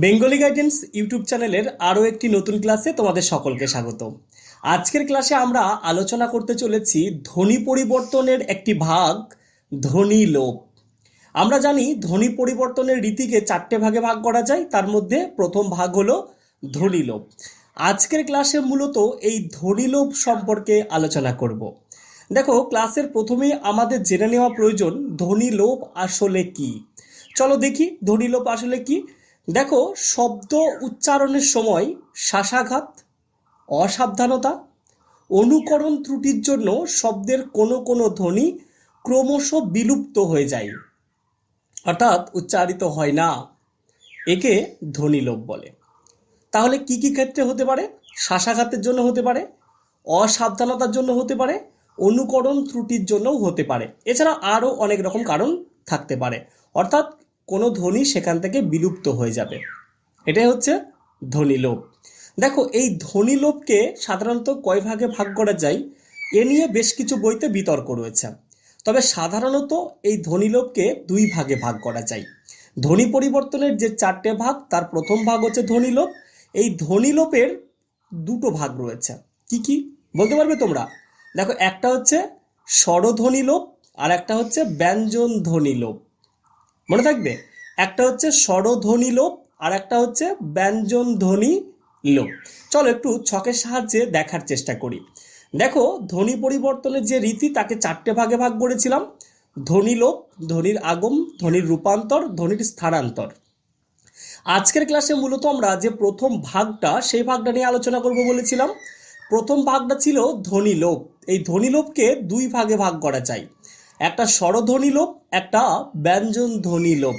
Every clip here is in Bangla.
বেঙ্গলি গাইডেন্স ইউটিউব চ্যানেলের আরও একটি নতুন ক্লাসে তোমাদের সকলকে স্বাগত আজকের ক্লাসে আমরা আলোচনা করতে চলেছি ধ্বনি পরিবর্তনের একটি ভাগ, ধ্বনি লোপ। আমরা জানি ধ্বনি পরিবর্তনের রীতিকে চারটে ভাগে ভাগ করা যায়, তার মধ্যে প্রথম ভাগ হলো ধ্বনি লোপ। আজকের ক্লাসে মূলত এই ধ্বনি লোপ সম্পর্কে আলোচনা করব। দেখো, ক্লাসের প্রথমেই আমাদের জেনে নেওয়া প্রয়োজন, ধ্বনি লোপ আসলে কি? চলো দেখি, ধ্বনি লোপ আসলে কি? দেখো, শব্দ উচ্চারণের সময় শ্বাসাঘাত অসাবধানতা, অনুকরণ ত্রুটির জন্য শব্দের কোনো কোনো ধ্বনি ক্রমশ বিলুপ্ত হয়ে যায়, অর্থাৎ উচ্চারিত হয় না। একে ধ্বনি লোপ বলে। তাহলে কি কি ক্ষেত্রে হতে পারে? শ্বাসাঘাতের জন্য হতে পারে, অসাবধানতার জন্য হতে পারে, অনুকরণ ত্রুটির জন্যও হতে পারে। এছাড়া আরও অনেক রকম কারণ থাকতে পারে। অর্থাৎ কোনো ধ্বনি সেখান থেকে বিলুপ্ত হয়ে যাবে। এটাই হচ্ছে ধ্বনি লোপ। দেখো, এই ধ্বনি লোপকে সাধারণত কয় ভাগে ভাগ করা যায়? এ নিয়ে বেশ কিছু বইতে বিতর্ক রয়েছে। তবে সাধারণত এই ধ্বনি লোপকে দুই ভাগে ভাগ করা যায়। ধ্বনি পরিবর্তনের যে চারটে ভাগ, তার প্রথম ভাগ হচ্ছে ধ্বনি লোপ। এই ধ্বনি লোপের দুটো ভাগ রয়েছে। কি কি? বলতে পারবে তোমরা? দেখো, একটা হচ্ছে স্বরধ্বনি লোপ আর একটা হচ্ছে ব্যঞ্জন ধ্বনি লোপ। মনে থাকবে? একটা হচ্ছে স্বরধ্বনি লোপ, আর একটা হচ্ছে ব্যঞ্জন ধ্বনি লোপ। চলো একটু ছকের সাহায্যে দেখার চেষ্টা করি। দেখো, ধ্বনি পরিবর্তনের যে রীতি, তাকে চারটে ভাগে ভাগ করেছিলাম। ধ্বনি লোপ, ধ্বনির আগম, ধ্বনির রূপান্তর, ধ্বনির স্থানান্তর। আজকের ক্লাসে মূলত আমরা যে প্রথম ভাগটা, সেই ভাগটা নিয়ে আলোচনা করব বলেছিলাম। প্রথম ভাগটা ছিল ধ্বনি লোপ। এই ধ্বনি লোপকে দুই ভাগে ভাগ করা যায়। একটা স্বরধ্বনি লোপ, একটা ব্যঞ্জন ধ্বনি লোপ।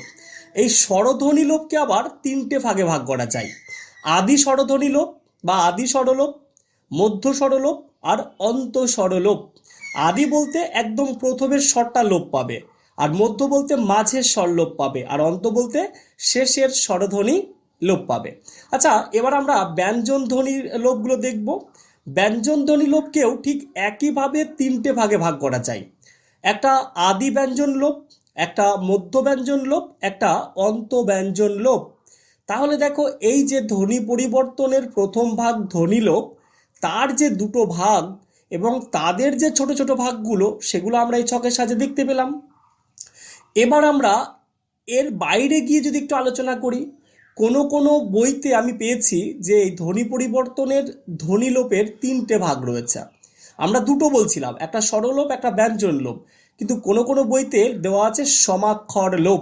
এই স্বরধ্বনি লোপকে আবার তিনটে ভাগে ভাগ করা যায়। আদি স্বরধ্বনি লোপ বা আদি স্বরলোপ, মধ্য স্বরলোপ আর অন্ত স্বরলোপ। আদি বলতে একদম প্রথমের স্বরটা লোপ পাবে, আর মধ্য বলতে মাঝের স্বর লোপ পাবে, আর অন্ত বলতে শেষের স্বরধ্বনি লোপ পাবে। আচ্ছা এবার আমরা ব্যঞ্জন ধ্বনির লোপগুলো দেখব। ব্যঞ্জন ধ্বনি লোপকেও ঠিক একইভাবে তিনটে ভাগে ভাগ করা যায়। একটা আদি ব্যঞ্জন লোপ, একটা মধ্য ব্যঞ্জন লোপ, একটা অন্ত ব্যঞ্জন লোপ। তাহলে দেখো, এই যে ধ্বনি পরিবর্তনের প্রথম ভাগ ধ্বনি লোপ, তার যে দুটো ভাগ এবং তাদের যে ছোট ছোট ভাগগুলো, সেগুলো আমরা এই ছকের সাজে দেখতে পেলাম। এবার আমরা এর বাইরে গিয়ে যদি একটু আলোচনা করি, কোনো কোনো বইতে আমি পেয়েছি যে এই ধ্বনি পরিবর্তনের ধ্বনি লোপের তিনটে ভাগ রয়েছে। আমরা দুটো বলছিলাম, একটা স্বরলোপ একটা ব্যঞ্জন লোপ কিন্তু কোনো কোনো বইতে দেওয়া আছে সমাক্ষর লোপ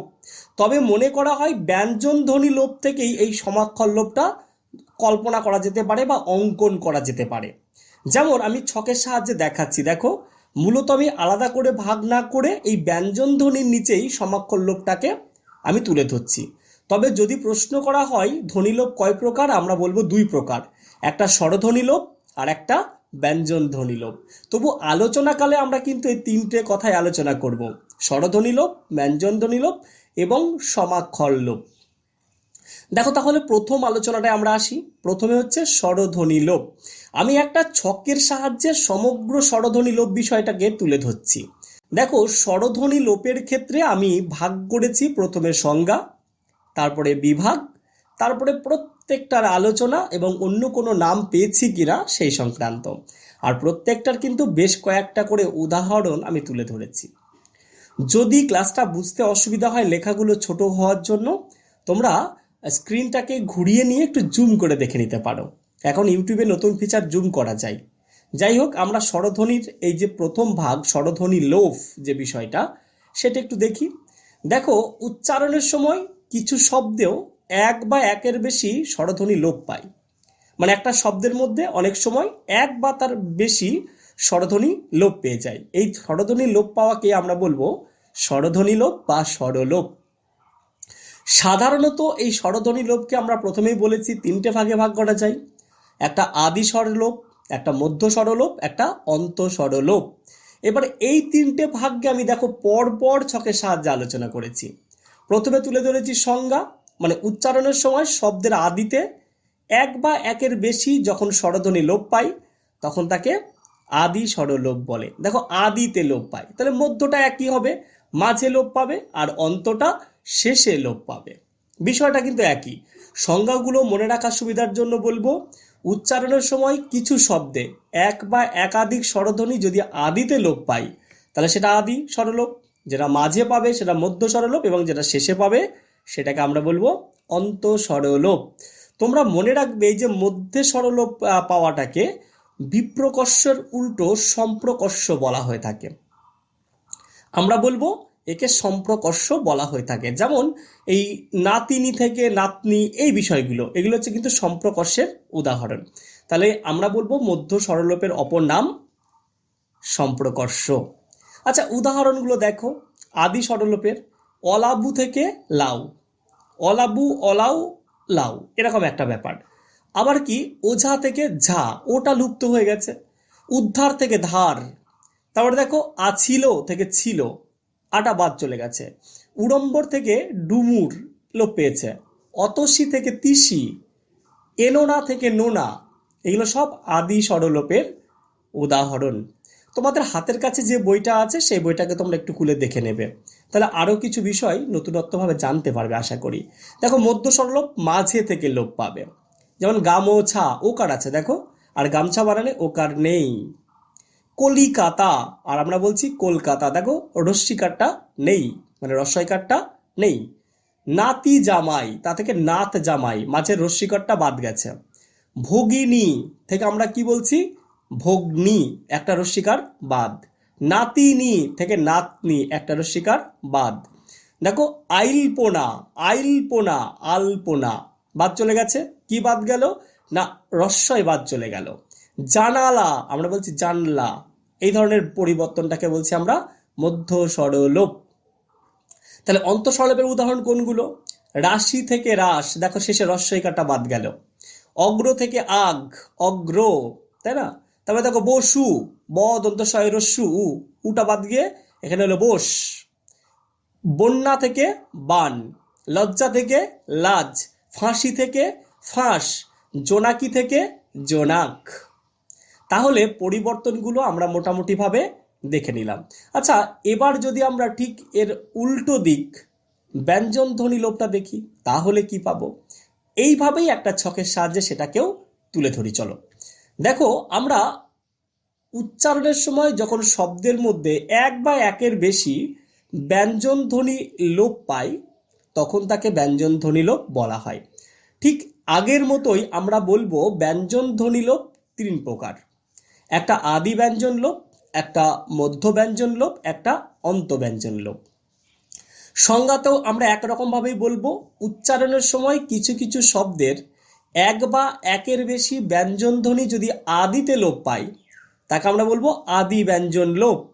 তবে মনে করা হয় ব্যঞ্জন ধ্বনি লোপ থেকেই এই সমাক্ষর লোপটা কল্পনা করা যেতে পারে বা অঙ্কন করা যেতে পারে। যেমন আমি ছকের সাহায্যে দেখাচ্ছি, দেখো, মূলত আমি আলাদা করে ভাগ না করে এই ব্যঞ্জন ধ্বনির নিচেই সমাক্ষর লোপটাকে আমি তুলে ধরছি। তবে যদি প্রশ্ন করা হয় ধ্বনিলোপ কয় প্রকার? আমরা বলব দুই প্রকার। একটা স্বরধ্বনি লোপ আর একটা ব্যঞ্জন ধ্বনি লোপ তবু আলোচনাকালে আমরা কিন্তু এই তিনটে কথাই আলোচনা করব। স্বরধ্বনি লোপ ব্যঞ্জন ধ্বনি লোপ এবং সমাক্ষর লোপ দেখো তাহলে প্রথম আলোচনাটায় আমরা আসি। প্রথমে হচ্ছে স্বরধ্বনি লোপ আমি একটা ছকের সাহায্যে সমগ্র স্বরধ্বনি লোপ বিষয়টাকে তুলে ধরছি। দেখো স্বরধ্বনি লোপের ক্ষেত্রে আমি ভাগ করেছি প্রথমে সংজ্ঞা, তারপরে বিভাগ, তারপরে প্রত্যেকটার আলোচনা এবং অন্য কোনো নাম পেয়েছি কিনা সেই সংক্রান্ত। আর প্রত্যেকটার কিন্তু বেশ কয়েকটা করে উদাহরণ আমি তুলে ধরেছি। যদি ক্লাসটা বুঝতে অসুবিধা হয় লেখাগুলো ছোট হওয়ার জন্য, তোমরা স্ক্রিনটাকে ঘুরিয়ে নিয়ে একটু জুম করে দেখে নিতে পারো। এখন ইউটিউবে নতুন ফিচার জুম করা যায়। যাই হোক, আমরা স্বরধ্বনির এই যে প্রথম ভাগ, স্বরধ্বনি লোফ যে বিষয়টা, সেটা একটু দেখি। দেখো, উচ্চারণের সময় কিছু শব্দেও এক বা একের বেশি স্বরধ্বনি লোপ পায়। মানে একটা শব্দের মধ্যে অনেক সময় এক বা তার বেশি স্বরধ্বনি লোপ পেয়ে যায়। এই স্বরধ্বনি লোপ পাওয়াকে আমরা বলব স্বরধ্বনি লোপ বা স্বরলোপ। সাধারণত এই স্বরধ্বনি লোপকে আমরা প্রথমেই বলেছি তিনটে ভাগে ভাগ করা যায়। একটা আদি স্বরলোপ, একটা মধ্য স্বরলোপ, একটা অন্ত স্বরলোপ। এবার এই তিনটে ভাগকে আমি দেখো পর পর ছকের সাহায্যে আলোচনা করেছি। প্রথমে তুলে ধরেছি সংজ্ঞা মানে উচ্চারণের সময় শব্দের আদিতে এক বা একের বেশি যখন স্বরধ্বনি লোপ পাই তখন তাকে আদি স্বরলোপ বলে। দেখো, আদিতে লোপ পাই তাহলে মধ্যটা একই হবে, মাঝে লোপ পাবে আর অন্তটা শেষে লোপ পাবে। বিষয়টা কিন্তু একই। সংজ্ঞাগুলো মনে রাখার সুবিধার জন্য বলব, উচ্চারণের সময় কিছু শব্দে এক বা একাধিক স্বরধ্বনি যদি আদিতে লোপ পাই তাহলে সেটা আদি স্বরলোপ, যেটা মাঝে পাবে সেটা মধ্য স্বরলোপ এবং যেটা শেষে পাবে সেটাকে আমরা বলব অন্ত স্বরলোপ তোমরা মনে রাখবে যে মধ্যে স্বরলোপ আহ, পাওয়াটাকে বিপ্রকর্ষের উল্টো সম্প্রকর্ষ বলা হয়ে থাকে। আমরা বলব একে সম্প্রকর্ষ বলা হয়ে থাকে। যেমন এই নাতিনি থেকে নাতনি এই বিষয়গুলো এগুলো হচ্ছে কিন্তু সম্প্রকর্ষের উদাহরণ। তাহলে আমরা বলব মধ্য সরলোপের অপর নাম সম্প্রকর্ষ। আচ্ছা উদাহরণগুলো দেখো। আদি স্বরলোপের অলাবু থেকে লাউ। অলাবু, অলাউ, লাউ, এরকম একটা ব্যাপার। আবার কি, ওঝা থেকে ঝা, ওটা লুপ্ত হয়ে গেছে। উদ্ধার থেকে ধার, তারপরে দেখো আছিল থেকে ছিল, আটা বাদ চলে গেছে। উড়ম্বর থেকে ডুমুর লোপ পেয়েছে। অতসী থেকে তিসি এনোনা থেকে নোনা, এগুলো সব আদি সরলোপের উদাহরণ। তোমাদের হাতের কাছে যে বইটা আছে, সেই বইটাকে তোমরা একটু খুলে দেখে নেবে। তাহলে আরও কিছু বিষয় নতুনত্বভাবে জানতে পারবে, আশা করি। দেখো মধ্য স্বরলোপ মাঝে থেকে লোপ পাবে। যেমন গামোছা ওকার আছে দেখো? আর গামছা বানালে ওকার নেই। কলিকাতা, আর আমরা বলছি কলকাতা, দেখো? রস্যিকারটা নেই মানে রস্যইকারটা নেই। নাতি জামাই, তা থেকে নাত জামাই মাঝের রস্যিকারটা বাদ গেছে। ভগিনী, থেকে আমরা কি বলছি? ভগ্নি, একটা রস্যিকার বাদ। নাতিনি থেকে নাতনি, একটা রস্যিকার বাদ। দেখো, আইলপোনা আইলপোনা, আলপোনা, বাদ চলে গেছে। কি বাদ গেল? না রস্যই বাদ চলে গেল। জানালা, আমরা বলছি জানলা। এই ধরনের পরিবর্তনটাকে বলছি আমরা মধ্য স্বরলোপ তাহলে অন্তঃস্বরলোপের উদাহরণ কোনগুলো? রাশি থেকে রাস দেখো শেষে রস্যইকাটা বাদ গেল। অগ্র থেকে আগ, অগ্র, তাই না? তারপরে দেখো বসু ব দন্ত রস্যু উ, উটা বাদ গিয়ে এখানে হলো বোস। বন্যা থেকে বান, লজ্জা থেকে লাজ, ফাঁসি থেকে ফাঁস, জোনাকি থেকে জোনাক। তাহলে পরিবর্তনগুলো আমরা মোটামুটিভাবে দেখে নিলাম। আচ্ছা এবার যদি আমরা ঠিক এর উল্টো দিক ব্যঞ্জন ধ্বনি লোপটা দেখি, তাহলে কি পাবো? এইভাবেই একটা ছকের সাহায্যে সেটাকেও তুলে ধরি, চলো। দেখো, আমরা উচ্চারণের সময় যখন শব্দের মধ্যে এক বা একের বেশি ব্যঞ্জন ধ্বনি লোপ পাই, তখন তাকে ব্যঞ্জন ধ্বনি লোপ বলা হয়। ঠিক আগের মতোই আমরা বলব ব্যঞ্জন ধ্বনি লোপ তিন প্রকার। একটা আদি ব্যঞ্জন লোপ, একটা মধ্য ব্যঞ্জন লোপ, একটা অন্ত ব্যঞ্জন লোপ। সংজ্ঞাতেও আমরা একরকমভাবেই বলব, উচ্চারণের সময় কিছু কিছু শব্দের এক বা একের বেশি ব্যঞ্জন ধ্বনি যদি আদিতে লোপ পাই তাকে আমরা বলব আদি ব্যঞ্জন লোপ।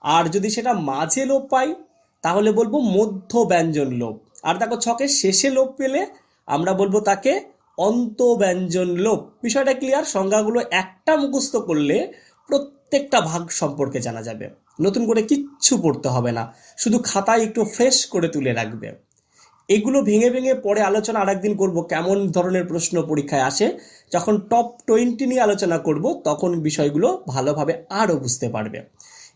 আর যদি সেটা মাঝে লোপ পাই তাহলে বলব মধ্য ব্যঞ্জন লোপ। আর দেখো ছকের শেষে লোপ পেলে আমরা বলব তাকে অন্ত ব্যঞ্জন লোপ। বিষয়টা ক্লিয়ার সংজ্ঞাগুলো একটা মুখস্থ করলে প্রত্যেকটা ভাগ সম্পর্কে জানা যাবে। নতুন করে কিচ্ছু পড়তে হবে না। শুধু খাতায় একটু ফ্রেশ করে তুলে রাখবে। এগুলো ভেঙে ভেঙে পরে আলোচনা আরেকদিন করব, কেমন ধরনের প্রশ্ন পরীক্ষায় আসে। যখন টপ টোয়েন্টি নিয়ে আলোচনা করব, তখন বিষয়গুলো ভালোভাবে আরও বুঝতে পারবে।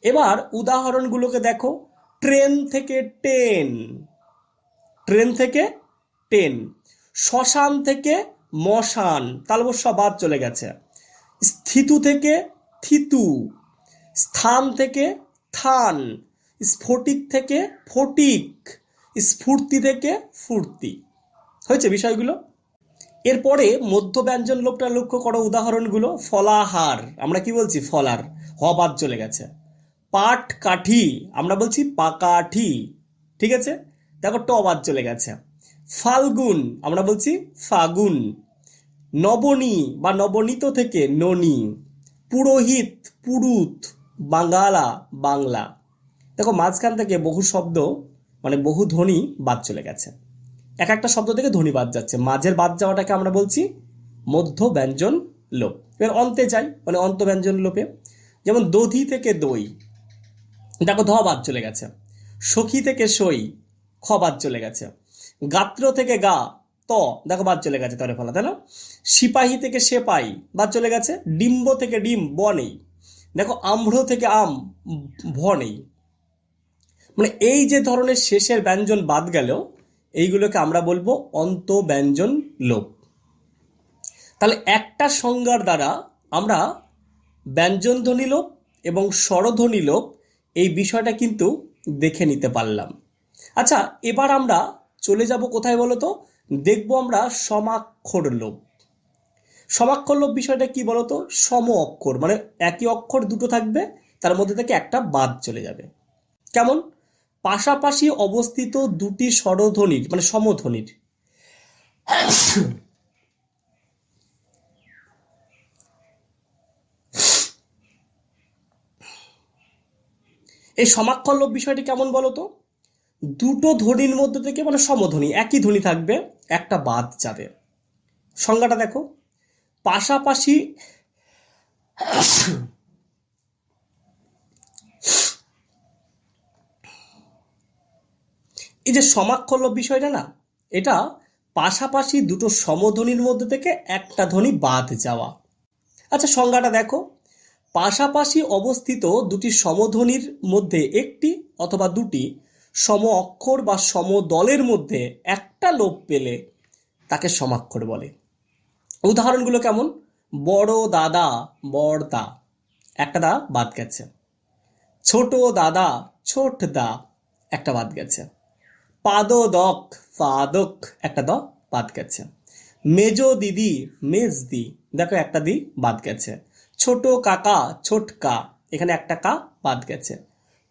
এবার উদাহরণগুলোকে দেখো। ট্রেন থেকে টেন ট্রেন থেকে টেন শ্মশান থেকে মশান। তালবস্য বাদ চলে গেছে। স্থিতু থেকে থিতু। স্থান থেকে থান। স্ফটিক থেকে ফটিক। স্ফূর্তি থেকে ফুর্তি। হয়েছে বিষয়গুলো? এরপরে মধ্য ব্যঞ্জন লোকটা লক্ষ্য করো উদাহরণগুলো, ফলাহার। আমরা কি বলছি? ফলার। হ চলে গেছে। পাট কাঠি, আমরা বলছি পাকাঠি ঠিক আছে? দেখো ট চলে গেছে। ফাল্গুন, আমরা বলছি ফাগুন। নবনী বা নবনীত থেকে ননি। পুরোহিত, পুরুত বাঙ্গালা বাংলা। দেখো মাঝখান থেকে বহু শব্দ মানে বহু ধ্বনি বাদ চলে গেছে। এক একটা শব্দ থেকে ধ্বনি বাদ যাচ্ছে। মাঝের বাদ যাওয়াটাকে আমরা বলছি মধ্য ব্যঞ্জন লোপ। এবার অন্তে যাই মানে অন্ত ব্যঞ্জন লোপে। যেমন দধি থেকে দই, দেখো ধ বাদ চলে গেছে। সখী থেকে সই, খ বাদ চলে গেছে। গাত্র থেকে গা, ত, দেখো বাদ চলে গেছে তরে ফলা, তাই না? সিপাহী থেকে সেপাই, বাদ চলে গেছে। ডিম্ব থেকে ডিম ব নেই। দেখো আম্র থেকে আম ভ নেই। মানে এই যে ধরনের শেষের ব্যঞ্জন বাদ গেল, এইগুলোকে আমরা বলব অন্ত ব্যঞ্জন লোপ। তাহলে একটা সংজ্ঞার দ্বারা আমরা ব্যঞ্জনধ্বনি লোপ এবং স্বরধ্বনি লোপ এই বিষয়টা কিন্তু দেখে নিতে পারলাম। আচ্ছা এবার আমরা চলে যাব কোথায় বলো তো দেখব আমরা সমাক্ষর লোপ। সমাক্ষর লোপ বিষয়টা কি বলতো? সম অক্ষর মানে একই অক্ষর দুটো থাকবে, তার মধ্যে থেকে একটা বাদ চলে যাবে। কেমন? পাশাপাশি অবস্থিত দুটি স্বরধ্বনির মানে সমধ্বনির। এই সমাক্ষর বিষয়টি কেমন বলো তো? দুটো ধ্বনির মধ্যে থেকে মানে সমধ্বনি, একই ধ্বনি থাকবে, একটা বাদ যাবে। সংজ্ঞাটা দেখো। পাশাপাশি এই যে সমাক্ষর বিষয়টা না, এটা পাশাপাশি দুটো সমধ্বনির মধ্যে থেকে একটা ধ্বনি বাদ যাওয়া। আচ্ছা সংজ্ঞাটা দেখো। পাশাপাশি অবস্থিত দুটি সমধ্বনির মধ্যে একটি অথবা দুটি সম অক্ষর বা সমদলের মধ্যে একটা লোপ পেলে তাকে সমাক্ষর বলে। উদাহরণগুলো কেমন? বড় দাদা, বড়দা। একটা দা বাদ গেছে। ছোট দাদা, ছোট দা। একটা বাদ গেছে। পাদদক, ফাদক, একটা দ বাদ গেছে। মেজো দিদি, মেজ দি, দেখো একটা দি বাদ গেছে। ছোট কাকা, ছোটকা, এখানে একটা কা বাদ গেছে।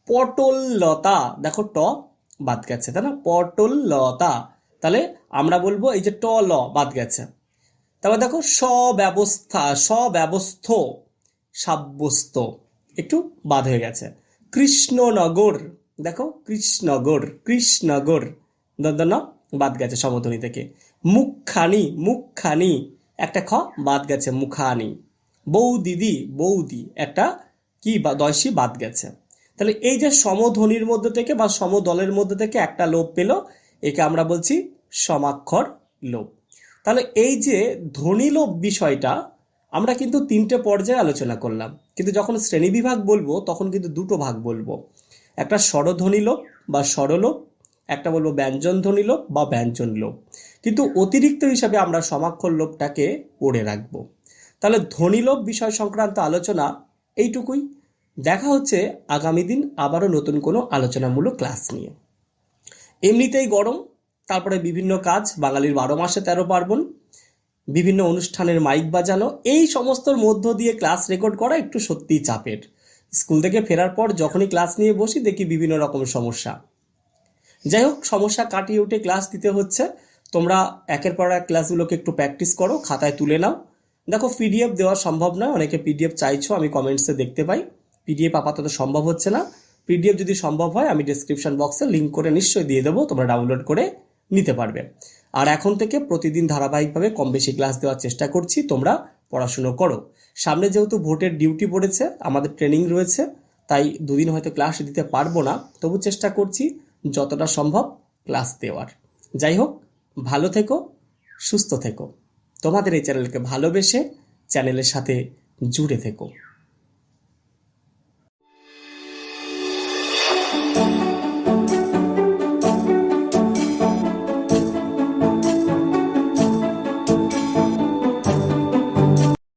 পটল লতা দেখো ট বাদ গেছে, তাই না? পটল লতা তাহলে আমরা বলব এই যে ট, ল বাদ গেছে। তারপর দেখো স্বব্যবস্থা, স্বব্যবস্থ, সাব্যস্ত, একটু বাদ হয়ে গেছে। কৃষ্ণনগর দেখো কৃষ্ণগর কৃষ্ণনগর দন্তন বাদ গেছে সমধ্বনি থেকে। মুখখানি মুখখানি। একটা খ, বাদ গেছে মুখানি। বৌ দিদি বৌদি একটা কি, বা বাদ গেছে। তাহলে এই যে সমধ্বনির মধ্যে থেকে বা সমদলের মধ্যে থেকে একটা লোপ পেল, একে আমরা বলছি সমাক্ষর লোপ। তাহলে এই যে ধ্বনিলোপ বিষয়টা, আমরা কিন্তু তিনটে পর্যায়ে আলোচনা করলাম। কিন্তু যখন শ্রেণীবিভাগ বলব, তখন কিন্তু দুটো ভাগ বলব। একটা স্বরধ্বনি লোপ বা স্বরলোপ, একটা বলব ব্যঞ্জন ধ্বনি লোপ বা ব্যঞ্জন লোপ। কিন্তু অতিরিক্ত হিসাবে আমরা সমাক্ষর লোপটাকে পড়ে রাখব। তাহলে ধ্বনিলোপ বিষয় সংক্রান্ত আলোচনা এইটুকুই। দেখা হচ্ছে আগামী দিন আবারও নতুন কোনো আলোচনামূলক ক্লাস নিয়ে। এমনিতেই গরম, তারপরে বিভিন্ন কাজ, বাঙালির বারো মাসে তেরো পার্বণ, বিভিন্ন অনুষ্ঠানের মাইক বাজানো, এই সমস্তর মধ্য দিয়ে ক্লাস রেকর্ড করা একটু সত্যিই চাপের। স্কুল থেকে ফেরার পর যখনই ক্লাস নিয়ে বসি, দেখি বিভিন্ন রকম সমস্যা। যাই হোক, সমস্যা কাটিয়ে উঠে ক্লাস দিতে হচ্ছে। তোমরা একের পর এক ক্লাসগুলোকে একটু প্র্যাকটিস করো, খাতায় তুলে নাও। দেখো, পিডিএফ দেওয়া সম্ভব নয়, অনেকে পিডিএফ চাইছো, আমি কমেন্টসে দেখতে পাই। পিডিএফ আপাতত সম্ভব হচ্ছে না। পিডিএফ যদি সম্ভব হয়, আমি ডিসক্রিপশন বক্সে লিঙ্ক করে নিশ্চয়ই দিয়ে দেবো, তোমরা ডাউনলোড করে নিতে পারবে। আর এখন থেকে প্রতিদিন ধারাবাহিকভাবে কম বেশি ক্লাস দেওয়ার চেষ্টা করছি, তোমরা পড়াশুনো করো। সামনে যেহেতু ভোটের ডিউটি পড়েছে, আমাদের ট্রেনিং রয়েছে, তাই দুদিন হয়তো ক্লাস দিতে পারব না। তবু চেষ্টা করছি যতটা সম্ভব ক্লাস দেওয়ার। যাই হোক, ভালো থেকো, সুস্থ থেকো। তোমাদের এই চ্যানেলকে ভালোবেসে চ্যানেলের সাথে জুড়ে থেকো।